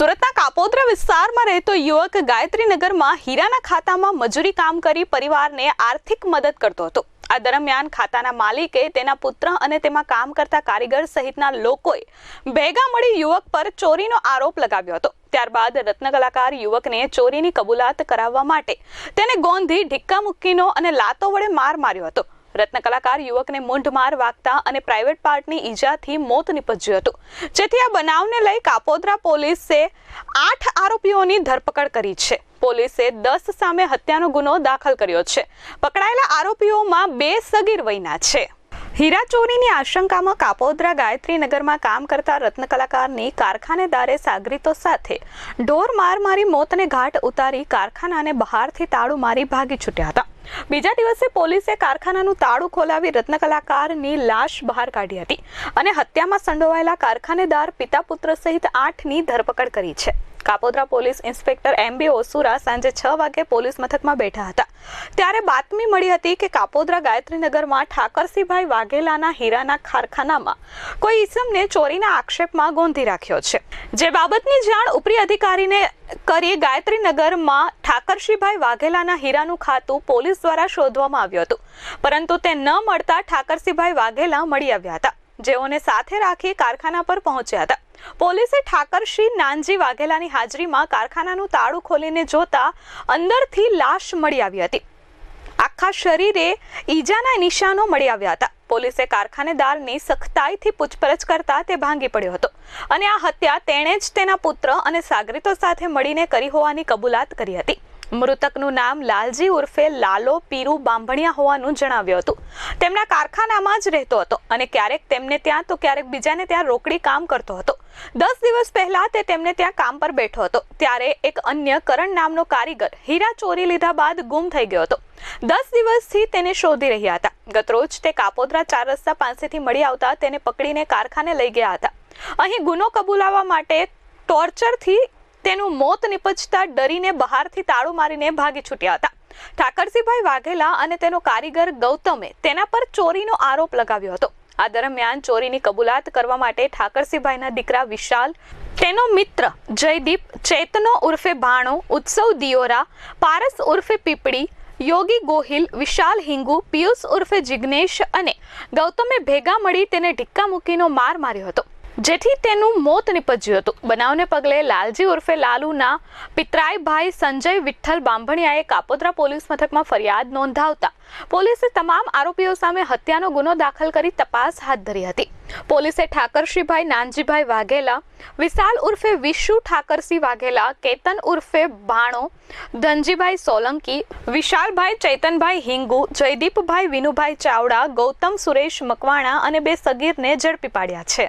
સુરતના કાપોદ્રા વિસ્તારમાં રહેતો યુવક ગાયત્રીનગરમાં હીરાના ખાતામાં મજૂરી કામ કરી પરિવારને આર્થિક મદદ કરતો હતો. આ દરમિયાન ખાતાના માલિકે તેના પુત્ર અને તેમાં કામ કરતા કારીગર સહિતના લોકોએ ભેગા મળી યુવક પર ચોરીનો આરોપ લગાવ્યો હતો. ત્યારબાદ રત્નકલાકાર યુવકને ચોરીની કબૂલાત કરાવવા માટે તેને ગોંધી ઢિક્કા મુક્કીનો અને લાતો વડે માર માર્યો હતો. રત્ન કલાકાર યુવકને મૂંઢ માર વાગતા અને પ્રાઇવેટ પાર્ટની ઈજાથી મોત નીપજ્યું હતું. જેથી આ બનાવને લઈ કાપોદ્રા પોલીસે આઠ આરોપીઓની ધરપકડ કરી છે. પોલીસે દસ સામે હત્યાનો ગુનો દાખલ કર્યો છે. પકડાયેલા આરોપીઓમાં બે સગીર વયના છે. હીરા ચોરીની આશંકામાં કાપોદ્રા ગાયત્રીનગરમાં કામ કરતા રત્ન કલાકારની કારખાનેદારે સાગરીતો સાથે ઢોર માર મારી મોતને ઘાટ ઉતારી કારખાનાને બહારથી તાળું મારી ભાગી છૂટ્યા હતા. બીજા દિવસે પોલીસે કારખાનાનું તાળું ખોલાવી રત્ન કલાકારની લાશ બહાર કાઢી હતી અને હત્યામાં સંડોવાયેલા કારખાનેદાર પિતા પુત્ર સહિત આઠની ધરપકડ કરી છે. Kapodra police inspector M B Osura સાંજે છ વાગે પોલીસ મથકમાં બેઠા હતા. ત્યારે બાતમી મળી હતી કે કાપોદ્રા ગાયત્રીનગરમાં ઠાકરસિંહભાઈ વાઘેલાના હીરાના કારખાનામાં કોઈ ઈસમને ચોરીના આક્ષેપમાં ગોંધી રાખ્યો છે. જે બાબતની જાણ ઉપરી અધિકારીને કરી ગાયત્રીનગરમાં ઠાકરસિંહભાઈ વાઘેલાના હીરાનું ખાતું પોલીસ દ્વારા શોધવામાં આવ્યું હતું. પરંતુ તે ન મળતા ઠાકરસિંહભાઈ વાઘેલા મળી આવ્યા હતા. જેઓને સાથે રાખી કારખાના પર પહોંચ્યા હતા. પોલીસે ઠાકરશ્રી નાનજી વાઘેલાની હાજરીમાં કારખાનાનું તાળું ખોલીને જોતા અંદરથી લાશ મળી આવી હતી. આખા શરીરે ઈજાના નિશાનો મળી આવ્યા હતા. પોલીસે કારખાનેદારની સખ્તાઈથી પૂછપરછ કરતા તે ભાંગી પડ્યો હતો અને આ હત્યા તેણે જ તેના પુત્ર અને સાગરીતો સાથે મળીને કરી હોવાની કબૂલાત કરી હતી. મૃતકનું નામ લાલજી ઉર્ફે લાલો પીરુ બાંભણિયા હોવાનું જણાવ્યું હતું. તેમના કારખાનામાં જ રહેતો હતો અને ક્યારેક તેમને ત્યાં તો ક્યારેક બીજાને ત્યાં રોકડી કામ કરતો હતો. દસ દિવસ પહેલા તે તેમને ત્યાં કામ પર બેઠો હતો. ત્યારે એક અન્ય કરણ નામનો કારીગર હીરા ચોરી લીધા બાદ ગુમ થઈ ગયો હતો. દસ દિવસથી તેને શોધી રહ્યા હતા. ગતરોજ તે કાપોદ્રા ચાર રસ્તા પાસેથી મળી આવતા તેને પકડીને કારખાને લઈ ગયા હતા. અહીં ગુનો કબૂલાવવા માટે ટોર્ચરથી તેનું મોત નિપજતા ડરીને બહારથી તાળું મારીને ભાગી છૂટ્યા હતા. ઠાકરસિંહભાઈ વાઘેલા અને તેનો કારીગર ગૌતમે તેના પર ચોરીનો આરોપ લગાવ્યો હતો. આ દરમિયાન ચોરીની કબૂલાત કરવા માટે ઠાકરસિંહભાઈના દીકરા વિશાલ, તેનો મિત્ર જયદીપ, ચેતનો ઉર્ફે ભાણો, ઉત્સવ દિયોરા, પારસ ઉર્ફે પીપળી, યોગી ગોહિલ, વિશાલ હિંગુ, પિયુષ ઉર્ફે જિગ્નેશ અને ગૌતમે ભેગા મળી તેને ઢિક્કા મૂકીનો માર માર્યો હતો. જેથી તેનું મોત નિપજ્યું હતું. બનાવને પગલે લાલજી ઉર્ફે લાલુના પિતરાઈભાઈ સંજય વિઠ્ઠલ બાંભણિયાએ કાપોદ્રા પોલીસ મથકમાં ફરિયાદ નોંધાવતા પોલીસે તમામ આરોપીઓ સામે હત્યાનો ગુનો દાખલ કરી તપાસ હાથ ધરી હતી. પોલીસે ઠાકરસિંહભાઈ નાનજીભાઈ વાઘેલા, વિશાલ ઉર્ફે વિશુ ઠાકરસિંહ વાઘેલા, કેતન ઉર્ફે ભાણો, ધનજીભાઈ સોલંકી, વિશાલભાઈ ચૈતનભાઈ હિંગુ, જયદીપભાઈ વિનુભાઈ ચાવડા, ગૌતમ સુરેશ મકવાણા અને બે સગીરને ઝડપી પાડ્યા છે.